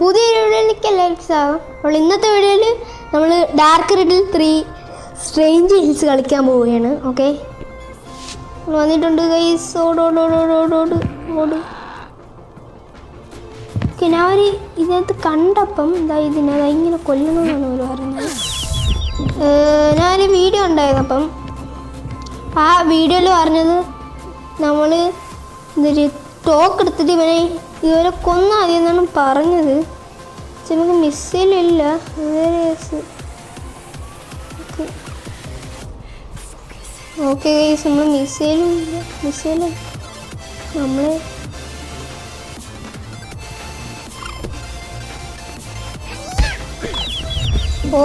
പുതിയ വീഡിയോയിലേക്ക് എല്ലാവർക്കും സ്വാഗതം അപ്പോൾ ഇന്നത്തെ വീഡിയോയിൽ നമ്മൾ dark riddle three strange hills കളിക്കാൻ പോവുകയാണ് ഓക്കെ വന്നിട്ടുണ്ട് ഗൈസ് ഓടോടോടോടോടോട് ഓട് ഓക്കെ ഞാൻ ഒരു ഇതിനകത്ത് കണ്ടപ്പം എന്താ ഇതിനകത്ത് ഇങ്ങനെ കൊല്ലണമെന്നാണ് അവർ പറയുന്നത്. ഞാനൊരു വീഡിയോ ഉണ്ടായിരുന്നു അപ്പം. ആ വീഡിയോയിൽ പറഞ്ഞത് നമ്മൾ ഇതൊരു ടോക്ക് എടുത്തിട്ട് ഇവനെ ഇവരെ കൊന്നാൽ മതി എന്നാണ് പറഞ്ഞത്. പക്ഷെ നമുക്ക് മിസ്സിലില്ല ഓക്കെ ഗൈസ് നമ്മൾ മിസൈലും ഇല്ല. മിസൈലും നമ്മൾ ഓ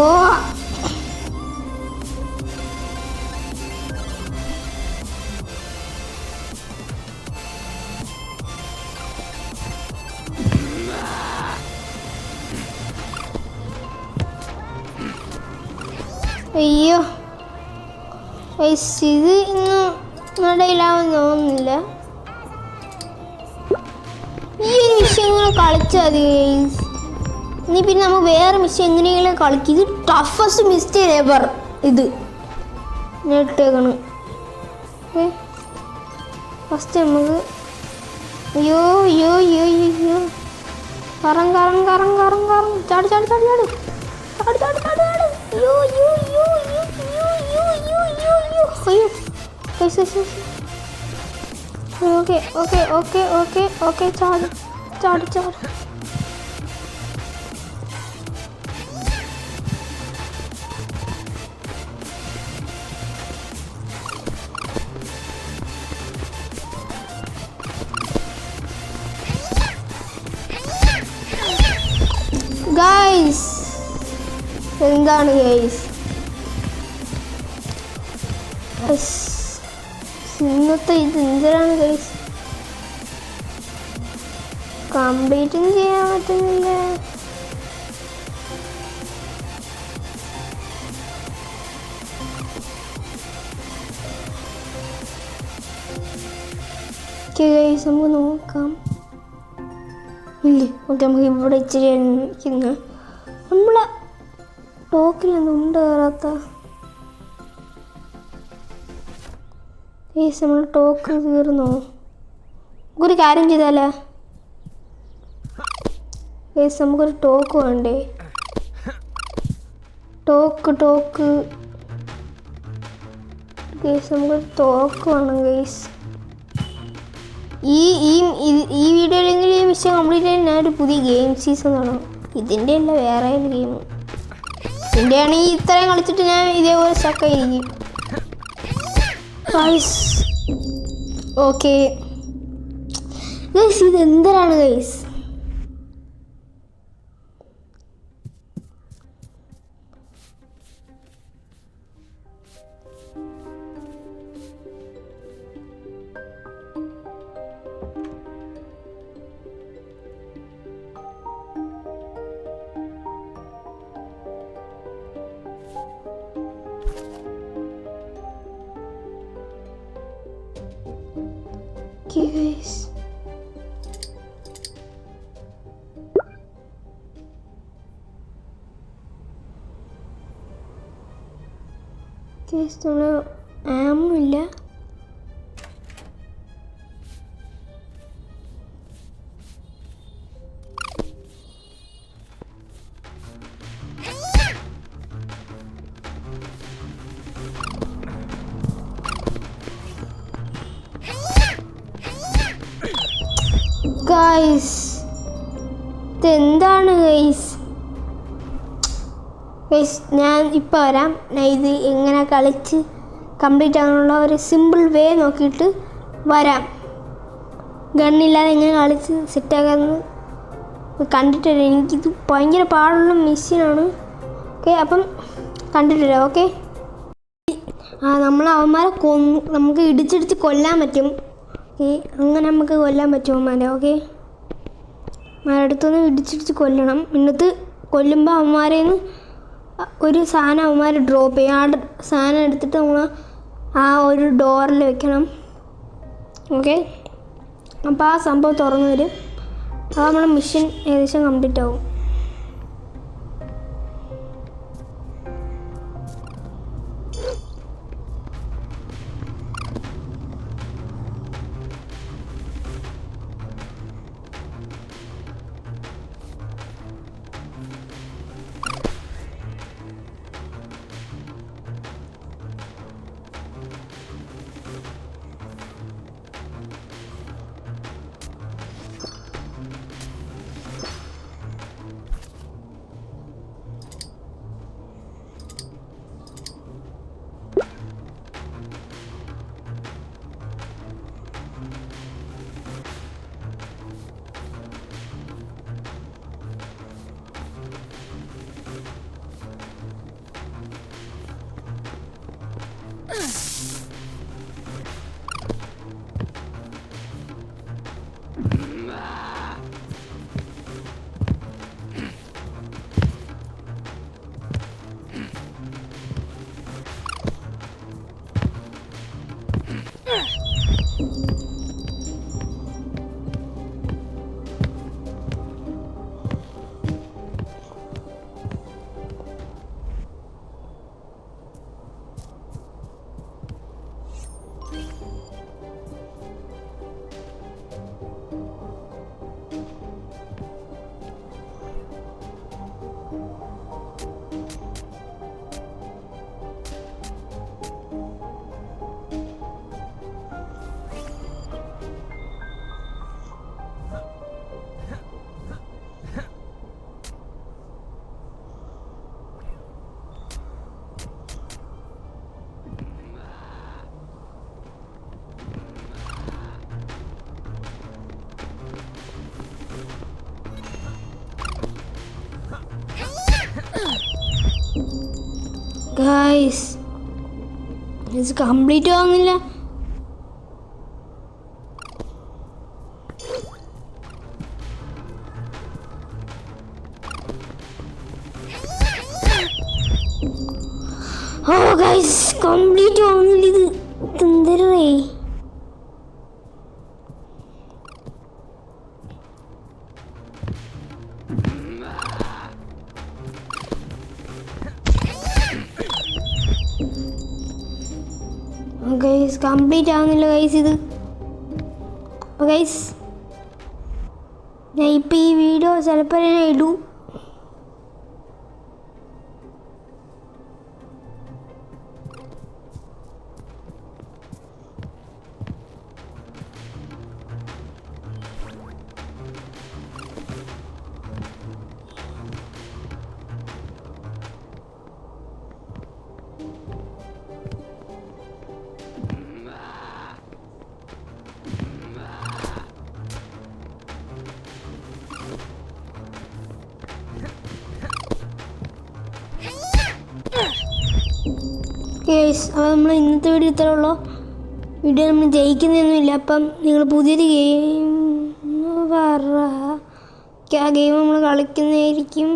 അയ്യോ. ഇത് ഇന്ന് നടയിലാവെന്ന് തോന്നുന്നില്ല. ഈ ഒരു ഇങ്ങനെ കളിച്ചാൽ മതി ഇനി പിന്നെ നമുക്ക് വേറെ മിഷ്യൻ എങ്ങനെയെങ്കിലും കളിക്കും. ഇത് ടഫസ്റ്റ് മിസ്റ്റേക്ക് എവർ ഇത്. ഇട്ടേക്കണ്. ഫസ്റ്റ് നമുക്ക് അയ്യോ അയ്യോ അയ്യോ അയ്യോ. കറങ് കറങ് കറങ് കറങ് കറം കറം ചാടി ചാടി ചാടി. ചാടി ചാടി ചാടി ചാടി. Okay okay okay okay okay ചാടി ചാടി ചാടി. ഗൈസ് എന്താണ് ഗൈസ് ഇന്നത്തെ ഇത് എന്തിനാണ് ഗൈസ് കംപ്ലീറ്റും ചെയ്യാൻ പറ്റുന്നില്ല. ഗൈസ് നമുക്ക് നോക്കാം. ഇല്ലേ ഓക്കെ നമുക്ക് ഇവിടെ ഇച്ചിരി നമ്മളെ ടോക്കിലൊന്നും ഉണ്ട് കയറാത്ത ഏസ് നമ്മൾ ടോക്ക് തീർന്നോ? നമുക്കൊരു കാര്യം ചെയ്താലേ? ഏസ് നമുക്കൊരു ടോക്ക് വേണ്ടേ? ടോക്ക് ടോക്ക് ഗേസ് നമുക്കൊരു ടോക്ക് വേണം ഗേസ് ഈ ഈ ഈ വീഡിയോയിലെങ്കിൽ ഈ വിഷയം കംപ്ലീറ്റ് ഞാൻ ഒരു പുതിയ ഗെയിം സീസൺ തുടങ്ങും. ഇതിന്റെ അല്ല വേറെ ഗെയിം ഇതിന്റെയാണെങ്കിൽ ഇത്രയും കളിച്ചിട്ട് ഞാൻ ഇതേപോലെ സ്റ്റക്കായിരിക്കും ഗൈസ് ഓക്കെ ഗൈസ് ഇത് എന്തരാണ് ഗൈസ് ഗൈസ് നമ്മൾ ആമില്ല. ഗൈസ് ഇതെന്താണ് ഗൈസ് ഗൈസ് ഞാൻ ഇപ്പോൾ വരാം. ഞാൻ ഇത് എങ്ങനെ കളിച്ച് കംപ്ലീറ്റ് ആകാനുള്ള ഒരു സിമ്പിൾ വേ നോക്കിയിട്ട് വരാം. ഗണ്ണില്ലാതെ എങ്ങനെ കളിച്ച് സെറ്റാക്കാമെന്ന് കണ്ടിട്ട് വരാം എനിക്കിത് ഭയങ്കര പാടുള്ള മെഷീനാണ് ഓക്കെ അപ്പം കണ്ടിട്ട് വരാം ഓക്കെ ആ നമ്മൾ അവന്മാരെ കൊന്ന് നമുക്ക് ഇടിച്ചിടിച്ച് കൊല്ലാൻ പറ്റും. ഓക്കെ അങ്ങനെ നമുക്ക് കൊല്ലാൻ പറ്റും അവന്മാരെ ഓക്കെ അവന്മാരുടെ അടുത്തുനിന്ന് ഇടിച്ചിടിച്ച് കൊല്ലണം. ഇന്നത്തെ കൊല്ലുമ്പോൾ അവന്മാരെ ഒരു സാധനം അവന്മാർ ഡ്രോപ്പ് ചെയ്യും. ആ സാധനം എടുത്തിട്ട് നമ്മൾ ആ ഒരു ഡോറിൽ വെക്കണം. ഓക്കെ അപ്പോൾ ആ സംഭവം തുറന്നു വരും അപ്പോൾ നമ്മുടെ മിഷൻ ഏകദേശം കംപ്ലീറ്റ് ആവും. ഗൈസ് ഇത് കംപ്ലീറ്റ് ആവുന്നില്ല. ഓ ഗൈസ് കംപ്ലീറ്റ് ആവുന്നില്ല ഇത്. എന്തരേ ഗൈസ് കംപ്ലീറ്റ് ആവുന്നില്ല ഗൈസ് ഇത്. അപ്പോൾ ഗൈസ് ഞാൻ ഇപ്പോൾ ഈ വീഡിയോ ചിലപ്പോൾ ഞാൻ ഇടൂ. അപ്പോൾ നമ്മൾ ഇന്നത്തെ വീഡിയോ ഇത്രേ ഉള്ളൂ. വീഡിയോ നമ്മൾ ജയിക്കുന്നൊന്നുമില്ല അപ്പം നിങ്ങൾ പുതിയൊരു ഗെയിം പറ. ആ ഗെയിം നമ്മൾ കളിക്കുന്നതായിരിക്കും.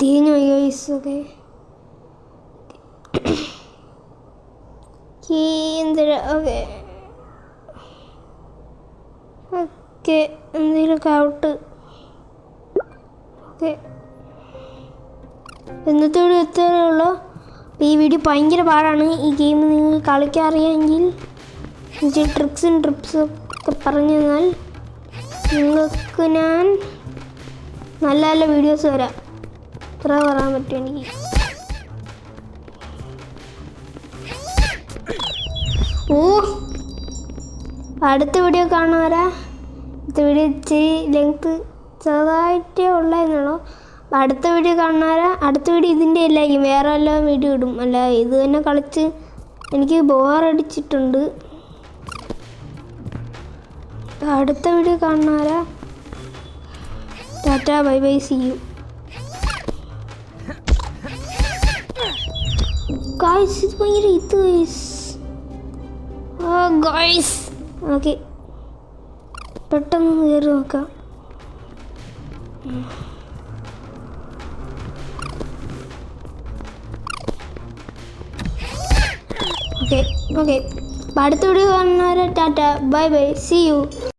തിരിഞ്ഞു പോയി ഗൈസ് ഓക്കെ കേന്ദ്ര ഓക്കെ. ഓക്കെ എന്തെങ്കിലുമൊക്കെ ഔട്ട് ഓക്കെ. ഇത്രയേ ഉള്ളൂ. ഈ വീഡിയോ ഭയങ്കര പാടാണ്. ഈ ഗെയിം നിങ്ങൾ എനിക്ക് ട്രിക്സും ട്രിപ്സും ഒക്കെ പറഞ്ഞു തന്നാൽ നിങ്ങൾക്ക് ഞാൻ നല്ല നല്ല വീഡിയോസ് വരാം. ഇത്ര പറയാൻ പറ്റും എനിക്ക്? ഓ അടുത്ത വീഡിയോ കാണാറാ അടുത്ത വീഡിയോ ഇച്ചിരി ലെങ്ത് ചെറുതായിട്ടേ ഉള്ളതെന്നുള്ളൂ അടുത്ത വീഡിയോ കാണാറാ അടുത്ത വീഡിയോ ഇതിന്റെ അല്ലായിരിക്കും വേറെ എല്ലാം വീഡിയോ ഇടും. അല്ല ഇത് തന്നെ കളിച്ച് എനിക്ക് ബോറടിച്ചിട്ടുണ്ട്. അടുത്ത video കാണാറാ tata bye bye see you. Guys ഇത് ഭയങ്കര ഇത് ഗായ്സ്. ഓക്കെ. പെട്ടെന്ന് കയറി നോക്കാം. ഓക്കെ ഓക്കെ അടുത്ത വീഡിയോ കാണുന്നവരെ tata bye bye see you